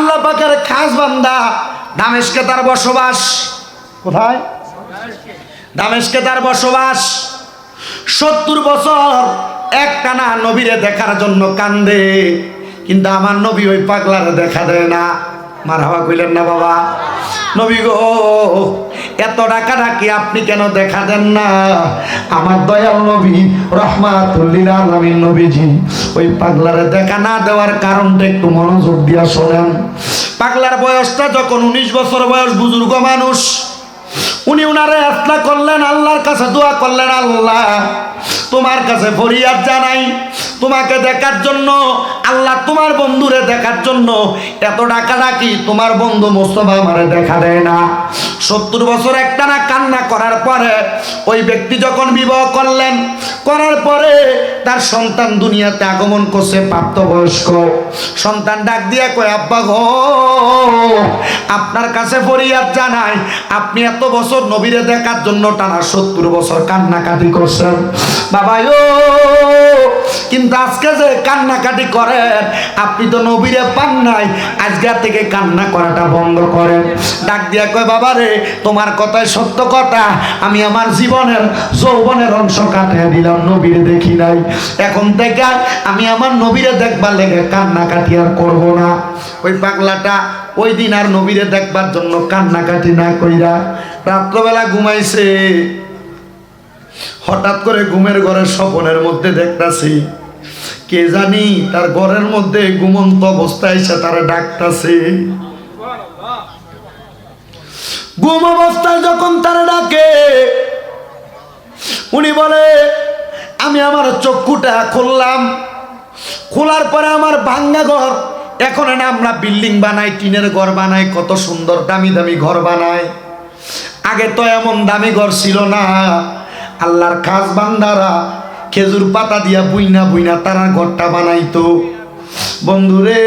আল্লাহ পাকের খাস বান্দা দামেশকে তার বসবাস। কোথায়? দামেশকে তার বসবাস। সত্তর বছর এক কানা নবীরে দেখার জন্য কান্দে, কিন্তু আমার নবী ওই পাগলারে দেখা দেয় না। মার হাওয়া কইলেন না বাবা। নবী গো এত ডাকি আপনি কেন দেখা দেন না? আমার দয়াল নবী, রহমাতুল্লিল নবীজি, ওই পাগলারে দেখা না দেওয়ার কারণটা একটু মনোযোগ দিয়া শোনেন। পাগলার বয়সটা যখন উনিশ বছর বয়স, বুজুর্গ মানুষ, উনি উনারে আস্তা করলেন, আল্লাহর কাছে দোয়া করলেন, আল্লাহ, তোমার কাছে ফরিয়াদ জানাই। তোমাকে দেখার জন্য, আল্লাহ তোমার বন্ধুরে দেখার জন্য এত ডাকা ডাকি তোমার বন্ধু মোস্তফা আমারে দেখা দেয় না। সত্তর বছর একটা না কান্না করার পরে ওই ব্যক্তি যখন বিবাহ করলেন, করার পরে তার সন্তান দুনিয়াতে আগমন করছে প্রাপ্তবয়স্ক। সন্তান ডাক দিয়া কয়, আব্বা গো, আপনার কাছে ফরিয়াদ জানাই, আপনি এত বছর নবীরে দেখার জন্য টানা সত্তর বছর কান্নাকাটি করছেন। বাবা ও কিন্তু আজকে যে কান্নাকাটি করেন, আপনি তো নবীরে পান নাই। আজকের থেকে কান্না করাটা বন্ধ করেন। ডাক দিয়া কয়, বাবা রে, তোমার কথায় সত্য কথা। আমি আমার জীবনের যৌবনের অংশ কাটিয়ে দিলাম, নবীরে দেখি নাই। এখন থেকে আমি আমার নবীরে দেখবার লেগে কান্নাকাটি আর করব না। ওই পাগলাটা ওই দিন আর নবীরে দেখবার জন্য কান্নাকাটি না কইরা রাত্রবেলা ঘুমাইছে। হঠাৎ করে ঘুমের ঘরের স্বপনের মধ্যে দেখতাছি কে জানি, তার ঘরের মধ্যে ঘুমন্ত অবস্থায় এসে তারা ডাকতাছে। ঘুম অবস্থায় যখন তারা ডাকে, উনি বলে, আমি আমার চক্ষুটা খুললাম। খোলার পরে আমার ভাঙ্গা ঘর। এখন না আমরা বিল্ডিং বানাই, টিনের ঘর বানাই, কত সুন্দর দামি দামি ঘর বানাই। আগে তো এমন দামি ঘর ছিল না। আল্লাহর খাস বান্দারা খেজুর পাতা দিয়া বুইনা বুইনা তারা ঘরটা বানাইতো। বন্ধুরে,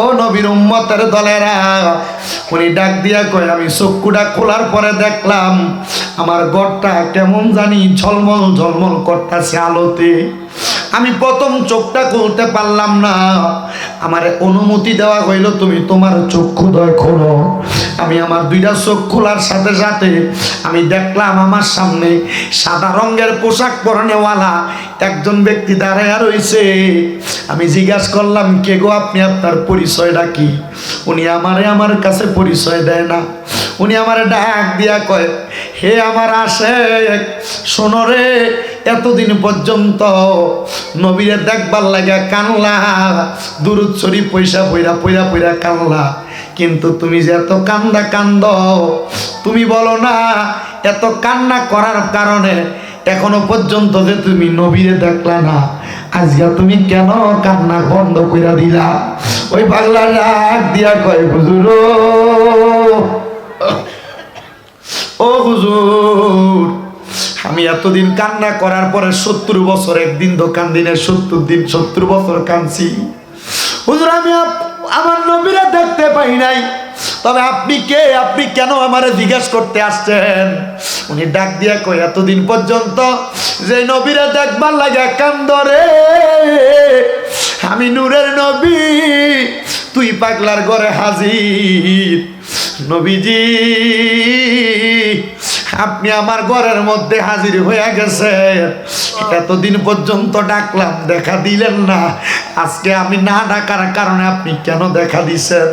ও নবীর উম্মতের দলেরা, উনি ডাক দিয়া কয়, আমি চক্ষুটা খোলার পরে দেখলাম, আমার ঘরটা কেমন জানি ঝলমল ঝলমল করতেছে আলোতে। আমি প্রথম চোখটা খুলতে পারলাম না। আমার অনুমতি দেওয়া হইল, তুমি তোমার চক্ষু দয় খোলো। আমি আমার দুইটা চোখ খোলার সাথে সাথে আমি দেখলাম আমার সামনে সাদা রঙের পোশাক পরনেওয়ালা একজন ব্যক্তি দাঁড়ায় রয়েছে। আমি জিজ্ঞাসা করলাম, কে গো আপনি? আপনার পরিচয়টা কি? উনি আমারে আমার কাছে পরিচয় দেয় না। উনি আমার ডাক দিয়া কয় হে আমার আসে শোনো রে, এতদিন পর্যন্ত নবীরে দেখবার লাগে কানলা, দুরুদ ছড়ি পয়সা পয়রা পয়রা পয়রা কানলা। কিন্তু তুমি যে এত কান্দা কান্দ, তুমি বলো না, এত কান্না করার কারণে এখনও পর্যন্ত যে তুমি নবীরে দেখলা না। আজকে তুমি কেন কান্না বন্ধ কইরা দিলা? ওই পাগলা ডাক দিয়া কয়, হুজুর ও হুজুর, আমি এতদিন কান্না করার পরে সত্তর বছর, একদিন দোকান কান্দিনে সত্তর দিন, সত্তর বছর কাঁদছি। হুজুর, আমি আমার নবীরা দেখতে পাই নাই। তবে আপনি কে? আপনি কেন আমারে জিজ্ঞেস করতে আসছেন? উনি ডাক দিয়া কই এতদিন পর্যন্ত যে নবীরা দেখবার লাগে কান্দরে আমি নূরের নবী, তুই পাগলার ঘরে হাজির। নবীজি আপনি আমার ঘরের মধ্যে হাজির হয়ে গেছেন এতদিন পর্যন্ত ডাকলাম, দেখা দিলেন না। আজকে আমি না ডাকার কারণে আপনি কেন দেখা দিছেন?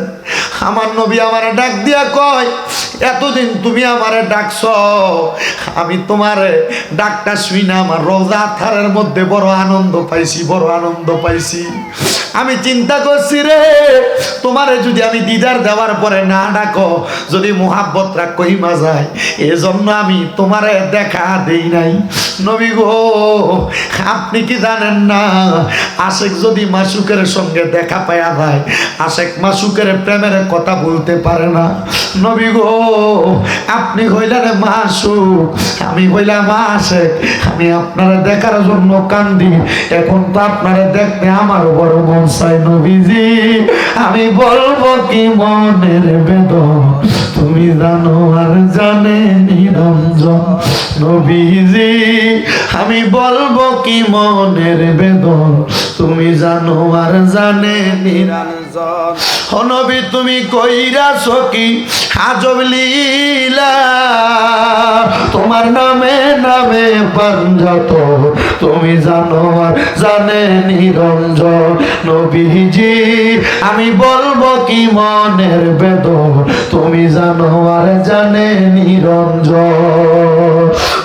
আমার নবী আমার ডাক দিয়া কয়, এতদিন তুমি আমারে ডাকছ। আমি তোমারে ডাকটা শুই না, আমার রোজা থারের মধ্যে বড় আনন্দ পাইছি, বড় আনন্দ পাইছি। আমি চিন্তা করছি রে তোমারে যদি আমি দিদার দেওয়ার পরে না ডাকো, যদি মোহাব্বত রাখ কহিমা যায়, এজন্য আমি তোমারে দেখা দেই নাই। নবী গো, আপনি কি জানেন না, আশেক যদি মাসুকের সঙ্গে দেখা পায়া যায়, আশেক মাসুকের প্রেমের কথা বলতে পারে না। নবী গো, আপনি হইলেন মাসুক, আমি হইলাম আশেক, আমি আপনারা দেখার জন্য কান্দি, এখন তো আপনারা দেখতে আমার বড় মন চাই নবীজি, আমি বলব কি মনের বেদন তুমি জানো আর জানে নিরঞ্জন। নবীজি, আমি বলব কি মনের বেদন তুমি জানো আর জানে নিরঞ্জন। ও নবী, তুমি কইরা সকি আজব লীলা? তোমার নামে নামে পাঞ্জাত। তুমি জানো আর জানে নিরঞ্জন। নবীজি, আমি বলব কি মনের বেদন তুমি জানো আর জানে নিরঞ্জন।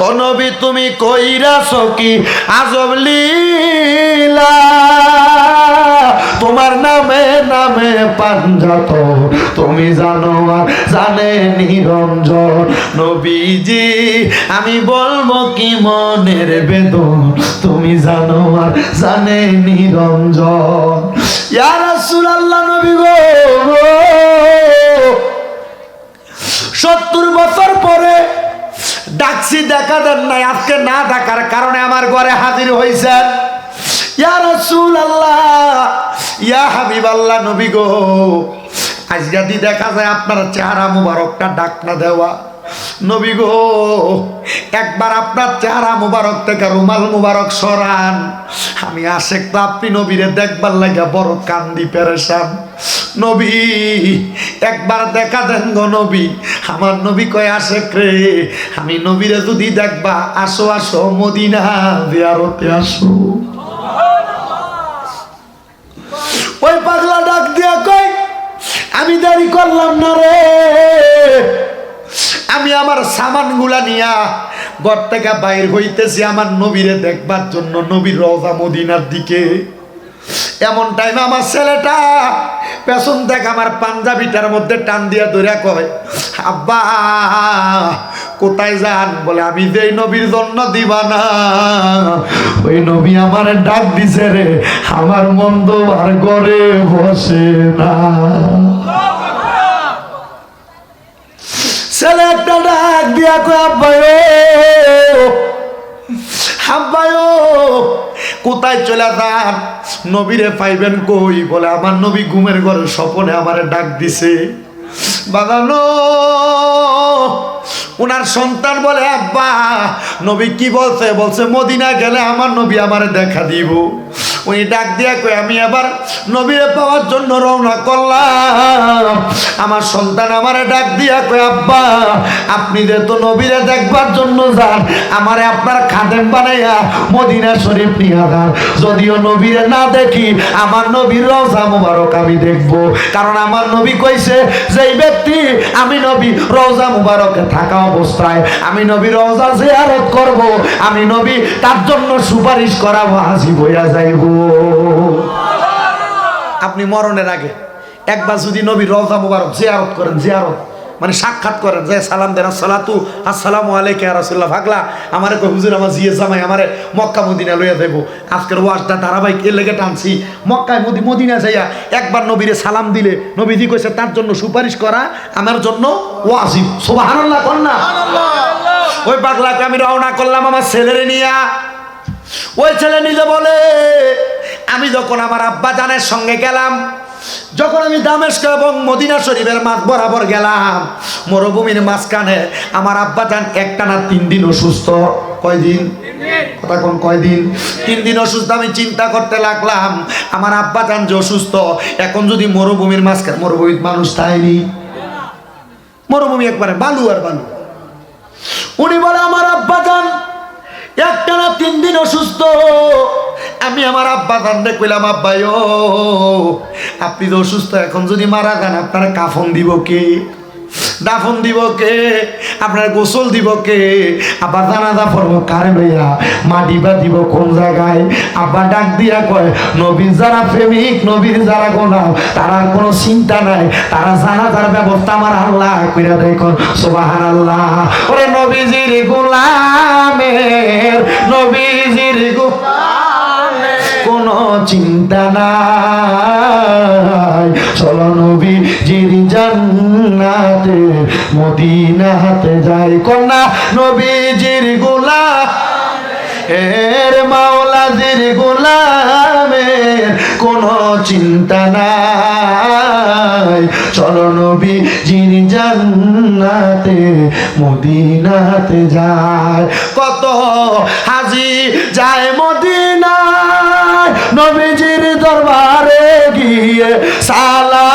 ও নবী, তুমি কইরা কি আজব লীলা? তোমার নামে নামে পাঞ্জাত। তুমি জানো আর জানে নিরঞ্জন নবীজি, আমি বলব কি মনের বেদন? তুমি জানো আর জানে নিরঞ্জন। ইয়া রাসূলুল্লাহ নবী গো সত্তর বছর পরে ডাকছি দেখা দেন নাই, আজকে না ডাকার কারণে আমার ঘরে হাজির হয়েছেন ইয়া রসুল আল্লাহ ইয়া হাবিব আল্লাহ নবী গো আজ যদি দেখা যায় আপনার চেহারা মুবারকটা ডাক না দেওয়া। নবী গো, একবার আপনার চেহারা মুবারক থেকে রুমাল মুবারক সরান। আমি আশেক তো আপনি নবীরে দেখবার লাগে বড় কান্দি পেরেশান। নবী, একবার দেখা দেন গো নবী। আমার নবী কয়, আশেক রে, আমি নবীরে যদি দেখবা, আসো আসো, মদিনা জিয়ারতে আসো। ওই পাগলা ডাক দিয়া আমি দেরি করলাম না রে। আমি আমার সামানগুলা নিয়া ঘর থেকে বাইর হইতেছি আমার নবীরে দেখবার জন্য, নবীর রজা মদিনার দিকে। এমন টাইমে আমার ছেলেটা পেছন দেখ আমার পাঞ্জাবিটার মধ্যে টান দিয়া ধরে কয়, আব্বা, কোথায় যান? বলে, আমি যেই নবীর জন্য দিবা না ওই নবী আমার ডাক দিছে রে, আমার মন্দ আর ঘরে বসে না। ছেলে একটা ডাক দিয়া কয়, আব্বায়ো আব্বায়ো, কোথায় চলে যান? নবীরে পাইবেন কই? বলে, আমার নবী ঘুমের ঘরে স্বপনে আমারে ডাক দিছে। বাগানো ওনার সন্তান বলে, আব্বা, নবী কি বলছে? বলছে মদিনা গেলে আমার নবী আমারে দেখা দিব। উনি ডাক দিয়া কই আমি এবার নবীরে পাওয়ার জন্য রওনা করলাম। আমার সন্তান আমারে ডাক দিয়া কই আব্বা, আপনি যে তো নবীরে দেখবার জন্য যান, আমারে আপনার খাদেম বানাইয়া মদিনা শরীফ নিয়ে যান। যদিও নবীরে না দেখি, আমার নবীর রওজা মুবারক আমি দেখব। কারণ আমার নবী কইছে যে এই ব্যক্তি, আমি নবী রওজা মুবারকে থাকা অবস্থায়, আমি নবী রওজা জিয়ারত করব, আমি নবী তার জন্য সুপারিশ করাবো হাসি বইয়া যাইব। আপনি মরণের আগে একবার যদি নবী রওজা মুবারক জিয়ারত করেন জিয়ারত মানে সাক্ষাৎ করেন যে সালাম দেন সালাতু আসসালামু আলাইকা রাসূলুল্লাহ ভাগলা আমারে কই হুজুর আমার জিয়ে জামাই আমারে মক্কা মদিনা লইয়া দেব আজকের ওয়াজটা ধারাবাহিক এর লেগে টানছি। মক্কায় মদি মদিনা যাইয়া একবার নবীরে সালাম দিলে নবীজি কইছে তার জন্য সুপারিশ করা আমার জন্য ওয়াজিব। সুবহানাল্লাহ কর না? ওই পাগলাকে আমি রওনা করলাম আমার ছেলেরে নিয়া। ওই ছেলে নিজে বলে, আমি যখন আমার আব্বা জানের সঙ্গে গেলাম, যখন আমি দামেস্ক এবং মদিনা শরীফের মাঝ বরাবর গেলাম, মরুভূমির মাঝখানে আমার আব্বা যান একটানা তিন দিন অসুস্থ। কয়দিন? কথা কোন কয়দিন? তিন দিন অসুস্থ, আমি চিন্তা করতে লাগলাম, আমার আব্বা যান যে অসুস্থ, এখন যদি মরুভূমির মাঝখানে মরুভূমির মানুষ তাইনি। মরুভূমি একবারে বালু আর বালু। উনি বলে, আমার আব্বা যান একটানা তিন দিন অসুস্থ। আমি আমার আব্বা গান কইলাম আব্বাই আপনি তো অসুস্থ, এখন যদি মারা যান, আপনার কাফন দিব কে? দাফন দিব কে? আপনার গোসল দিব কে? আবার জানাজা পড়ব কারে লইয়া? মাটি বা দিব কোন জায়গায়? আব্বা ডাক দিয়া কয়, নবীর যারা প্রেমিক, নবীর যারা গোলাম, তারা কোনো চিন্তা নাই। তারা জানাজার ব্যবস্থা আমার আল্লাহ কইরা দেখুন সুবাহান আল্লাহ ওরে নবীজির গোলামের নবীজির গোলামের কোনো চিন্তা নাই। চলো নবীজির জান্নাতে, মদিনাতে যাই কন্যা নবীজির গোলা এর মাওলাজির গোলামের কোনো চিন্তা নাই। চলো নবীজির জান্নাতে, মদিনাতে যায়। কত হাজি যায় মদিনায়, নবীজির দরবারে গিয়ে সালাম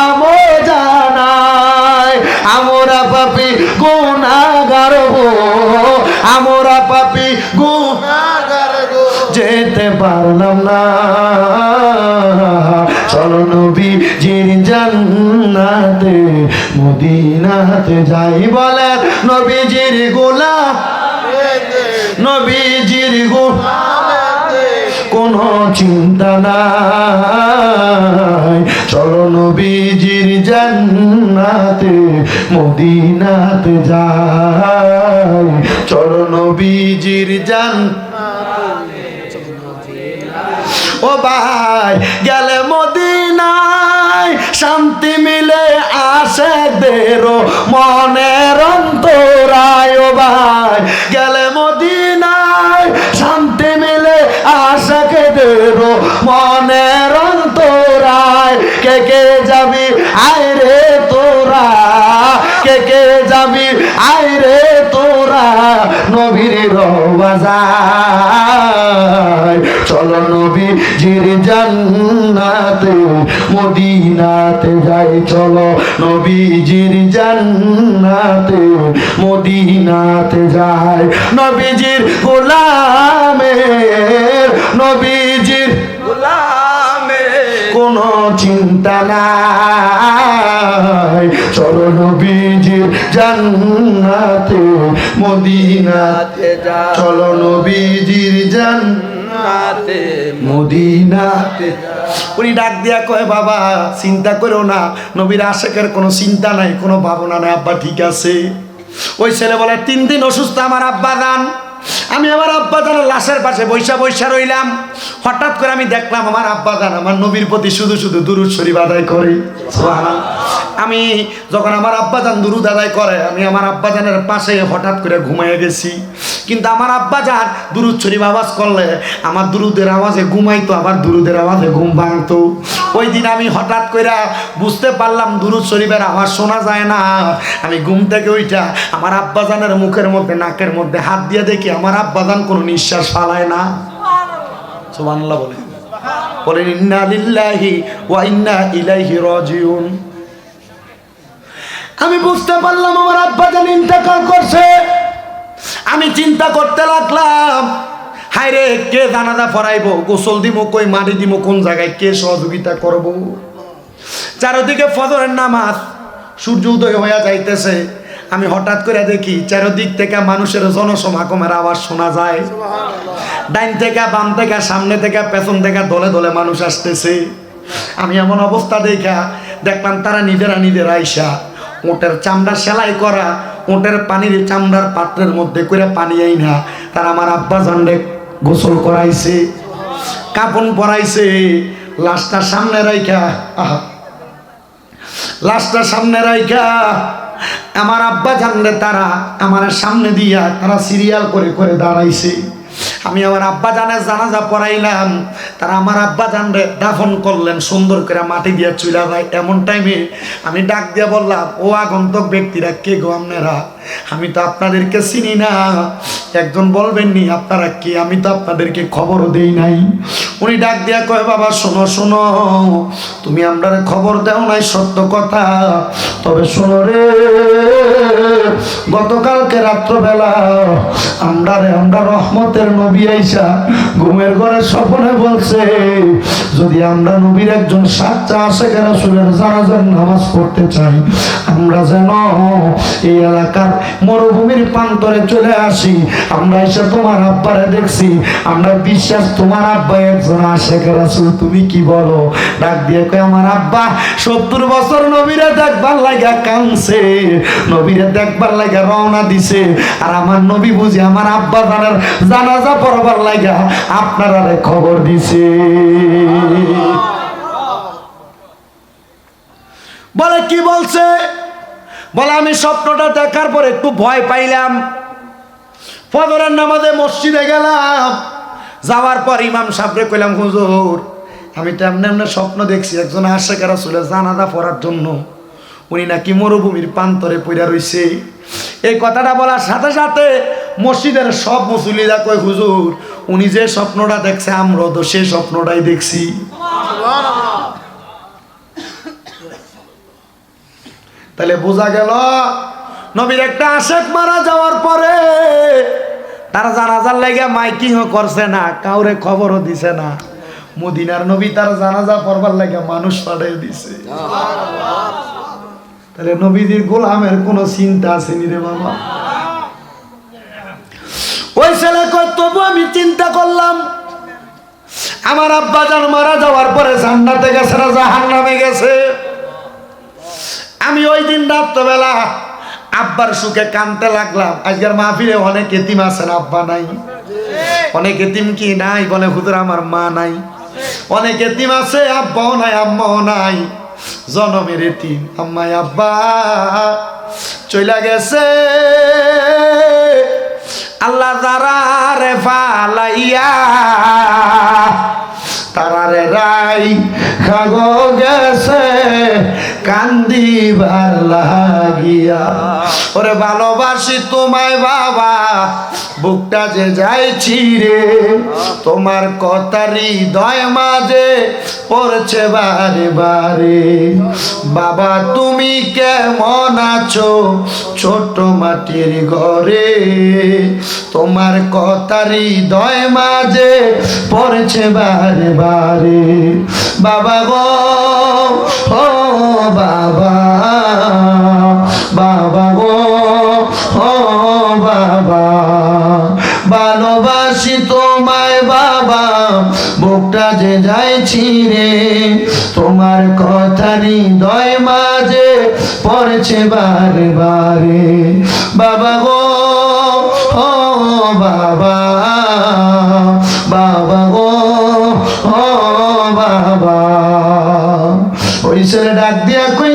আমরা পাপি গুনাগার গো। যেতে পারলাম না। চলো নবীজির জান্নাতে, মদিনাতে যাই বলে নবীজির গোলাম নবীজির গোলাম কোনো চিন্তা নাই। চলো নবীজির জান্নাতে, মদিনাতে যাই। চলো নবীজির জান। ও ভাই, গেলে মদিনায় শান্তি মিলে আসে দেরো মনের অন্তরায়। ও ভাই, গেলে মদিনায় শান্তি মিলে আশাকে দেরো মনের অন্তরায়। কে কে যাবি? আয় রে তোরা। কে কে যাবি? আয় রে নবীর রবাজায় চলো নবী জির জান্নাতে মদিনাতে যাই। চলো নবীজির জান্নাতে মদিনাতে যায় নবীজির গোলামের নবীজির কোনো চিন্তা নাই। চলো নবীজির জান্নাতে, মদিনাতে চলো নবীজির জান্নাতে, মদিনাতে উনি ডাক দিয়া কয়, বাবা, চিন্তা করো না। নবীর আশেকের কোনো চিন্তা নাই, কোনো ভাবনা নাই। আব্বা ঠিক আছে। ওই ছেলে বলে, তিন দিন অসুস্থ আমার আব্বা দান আমি আমার আব্বা লাশের পাশে বৈশা বৈশা রইলাম। হঠাৎ করে আমি দেখলাম আমার আব্বা জান আমার নবীর প্রতি শুধু শুধু দুরুদ শরীফ আদায় করে। আমি যখন আমার আব্বা জান দুরুদ আদায় করে, আমি আমার আব্বা জানের পাশে হঠাৎ করে ঘুমাইয়ে গেছি। কিন্তু আমার আব্বা জান দুরুদ শরীফ আওয়াজ করলে আমার দুরুদের আওয়াজে ঘুমাইতো, আবার দুরুদের আওয়াজে ঘুম ভাঙতো। ওই দিন আমি হঠাৎ করে বুঝতে পারলাম দুরুদ শরীফের আওয়াজ শোনা যায় না। আমি ঘুম থেকে ওইটা আমার আব্বা জানের মুখের মধ্যে, নাকের মধ্যে হাত দিয়ে দেখি আমার আব্বা জান কোনো নিঃশ্বাস ফালায় না। সুবহানাল্লাহ বলে বলেন, ইন্না লিল্লাহি ওয়া ইন্না ইলাইহি রাজিউন। আমি বুঝতে পারলাম আমার আব্বা জান ইন্তেকাল করছে। আমি চিন্তা করতে লাগলাম হায় রে, কে জানাজা ফরাইব? গোসল দিব কই, মাটি দিব কোন জায়গায়? কে সহযোগিতা করব? চারদিকে ফজরের নামাজ, সূর্য উদয় হইয়া যাইতেছে। আমি হঠাৎ করে দেখি, চারদিক থেকে মানুষের জনসমাগমের আওয়াজ শোনা যায়। ডাইন থেকে বাম থেকে, সামনে থেকে, পেছন থেকে, দলে দলে মানুষ আসতেছে। আমি এমন অবস্থা দেখা, দেখলাম তারা নিজেরা নিজেরা আইসা ওটের চামড়া সেলাই করা ওটের পানির চামড়ার পাত্রের মধ্যে করে পানি আইনা। তারা আমার আব্বা জানলে গোসল করাইছে, কাপন পরাইছে, লাশটা সামনে রাইখা লাশটা সামনে রাইখা, আমার আব্বা জানলে তারা, আমার সামনে দিয়া তারা সিরিয়াল করে করে দাঁড়াইছে। আমি আমার আব্বা জানের জানাজা পড়াইলাম। তারা আমার আব্বা জানরে দাফন করলেন, সুন্দর করে মাটি দিয়ে চুলা যায়। এমন টাইমে আমি ডাক দিয়ে বললাম, ও আগন্তক ব্যক্তিরা, কে গো আপনারা? আমি তো আপনাদেরকে চিনি না। একজন বলবেন নি আপনারা কে? আমি তো আপনাদেরকে খবরও দেই নাই। উনি ডাক দিয়া কয়, বাবা, শোনো শোনো, তুমি আমরা খবর দাও নাই, সত্য কথা। তবে শোনো রে, গতকালকে রাত্রবেলা আমরা রে আমরা রহমতের নবী ঘুমের ঘরে স্বপ্নে বলছে, যদি আমরা নবীর একজন সাচ্চা আসে কেন সুরের জানাজার নামাজ পড়তে চাই, আমরা যেন এই এলাকার মরুভূমির প্রান্তরে চলে আসি। আমরা এসে তোমার আব্বারে দেখছি, আমরা বিশ্বাস তোমার আব্বা একজন আসে রাসুল, তুমি কি বলো? ডাক দিয়ে কয়, আমার আব্বা সত্তর বছর নবীরে দেখবার লাগা কানছে নবীরে দেখবার লাগা রওনা দিছে। আর আমার নবী বুঝি আমার আব্বা জানার জানাজা পড়বার লাগা আপনারা খবর দিছে। বলে, কি বলছে? বলে, আমি স্বপ্নটা দেখার পর একটু ভয় পাইলাম। ফজরের নামাজে মসজিদে গেলাম। যাওয়ার পর ইমাম সাহেবরে কইলাম, হুজুর, আমি তো এমনি এমনি স্বপ্ন দেখছি একজন আসে কারা চলে জানাজা পড়ার জন্য। উনি নাকি মরুভূমির প্রান্তরে পইরা রইছে। এই কথাটা বলার সাথে সাথে মসজিদের সব মুসলিরা কয়, হুজুর, উনি যে স্বপ্নটা দেখছে আমরাও তো সেই স্বপ্নটাই দেখছি। তাহলে বোঝা গেল, নবীর একটা আশেক মারা যাওয়ার পরে তার জানাজার লেগে মাইকিংও করছে না, কাউরে খবরও দিছে না। মদিনার নবী তার জানাজা পড়বার লাগে মানুষ পাঠিয়ে দিছে। তাহলে নবীজির গোলামের কোনো চিন্তা আসেনি রে বাবা? ওই ছেলে কয়, তবু আমি চিন্তা করলাম, আমার আব্বা জান মারা যাওয়ার পরে জান্নাতে গেছে না জাহান নামে গেছে। আমি ওই দিন রাত্রবেলা আব্বার সুখে কানতে লাগলাম। আজকের মাহফিলে অনেক এতিম আছেন, আব্বা নাই। অনেক এতিম কি নাই বলে, হুজুর, আমার মা নাই। অনেক এতিম আছে, আব্বাও নাই, আম্মাও নাই। জনমের এতিম। আম্মাই, আব্বা, চইলা গেছে। আল্লাহ তারারে ফালাইয়া তারারে রাই খাগো গেছে কান্দি কান্দিবার লাগিয়া। ওরে ভালোবাসি তোমায় বাবা বুকটা যে যাইছি রে তোমার কথারি দয় মাঝে পড়ছে বারে বারে। বাবা, তুমি কেমন আছো? ছোট মাটির ঘরে তোমার কথারি দয় মাঝে পড়ছে বারে বারে। বাবা গো, ও বাবা যে যাইছি রে তোমার কথারি দয় মাঝে পড়ছে বারে বারে। বাবা গো ও বাবা বাবা গো ও বাবা। ওই ছেলে ডাক দিয়া কই,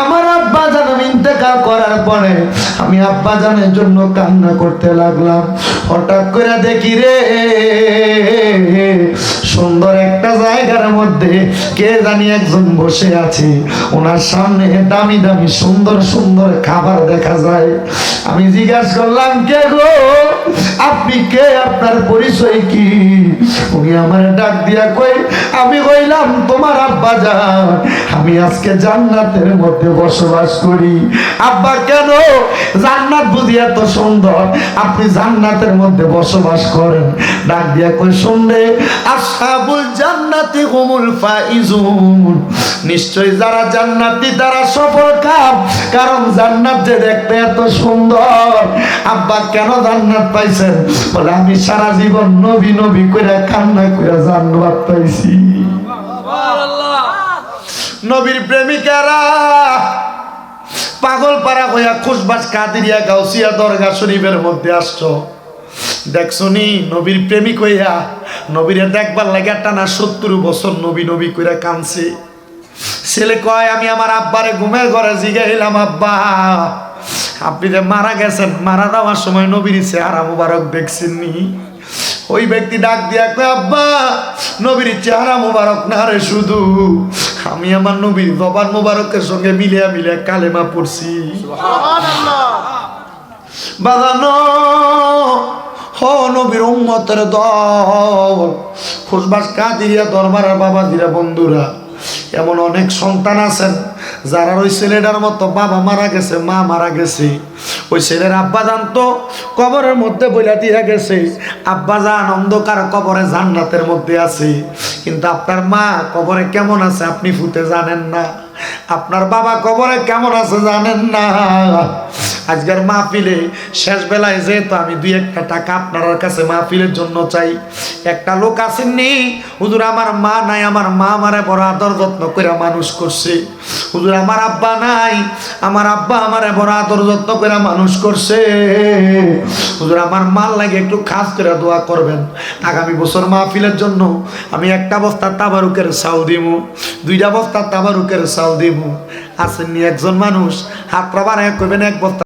আমার আব্বা জান ইন্তেকাল করার পরে আমি আব্বা জানের জন্য কান্না করতে লাগলাম। হঠাৎ করে দেখি রে সুন্দর একটা জায়গার মধ্যে কে জানি একজন বসে আছে। ওনার সামনে দামি দামি সুন্দর সুন্দর খাবার দেখা যায়। আমি জিজ্ঞাসা করলাম, কে গো? আপনি কে? আপনার পরিচয় কি? উনি আমার ডাক দিয়া কই আমি কইলাম তোমার আব্বা যান আমি আজকে জান্নাতের মধ্যে বসবাস করি। আব্বা, কেন? জান্নাত বুঝি এত সুন্দর। আপনি জান্নাতের মধ্যে বসবাস করেন। ডাক দিয়া কই শুনলে আসহাবুল জান্নাতি হুমুল ফাইজুন। নিশ্চয় যারা জান্নাতি, তারা সফল কাম। কারণ জান্নাত যে দেখতে এত সুন্দর। আব্বা, কেন জান্নাত পাইছেন? বলে, আমি সারা জীবন নবী নবী করে কান্না করে জান্নাত পাইছি। নবীর প্রেমিকারা পাগল পাড়া হইয়া খুশবাস কাদিরিয়া গাউসিয়া দরগা শরীফের মধ্যে আসছো। দেখছনি নবীর প্রেমিক হইয়া নবীরে দেখবার লাগে টানা সত্তর বছর নবী নবী কইরা কানছে ছেলে কয় আমি আমার আব্বারে ঘুমের ঘরে জিগাইলাম আব্বা। আপনি যে মারা গেছেন মারা যাওয়ার সময় নবীর চেহারা মুবারক দেখছেননি? ওই ব্যক্তি ডাক দিয়া কয় আব্বা নবীর চেহারা মুবারক না রে শুধু। আমি আমার নবীর জবান মুবারকের সঙ্গে মিলিয়া মিলিয়া কালেমা পড়ছি। বাজানো হ নবীর উম্মতের দল, খুশবাস কাদিরিয়া দরবারের বাবা দিরা বন্ধুরা, এমন অনেক সন্তান আছেন, যারা ওই ছেলেটার মতো বাবা মারা গেছে, মা মারা গেছে। ওই ছেলের আব্বা জান তো কবরের মধ্যে বইলা দিয়া গেছে। আব্বা জান অন্ধকার কবরে জান্নাতের মধ্যে আছে। কিন্তু আপনার মা কবরে কেমন আছে আপনি ফুতে জানেন না। আপনার বাবা কবরে কেমন আছে জানেন না? আজকের মাহফিলে শেষ বেলায় যেহেতু আমি দুই একটা টাকা আপনার কাছে মাহফিলের জন্য চাই। একটা লোক আসেননি, হুজুর আমার মা নাই, আমার মা আমারে বড় আদর যত্ন করে মানুষ করছে। হুজুর আমার আব্বা নাই, আমার আব্বা আমারে বড় আদর যত্ন করে মানুষ করছে। হুজুর আমার মাল লাগে একটু খাস করে দোয়া করবেন। আগামী বছর মাহফিলের জন্য আমি একটা বস্তা তাবারুকের চাউ দিব দুইটা বস্তা তাবারুকের চাউ দিমু আসেননি একজন মানুষ। হাত প্রবার করবেন এক বস্তা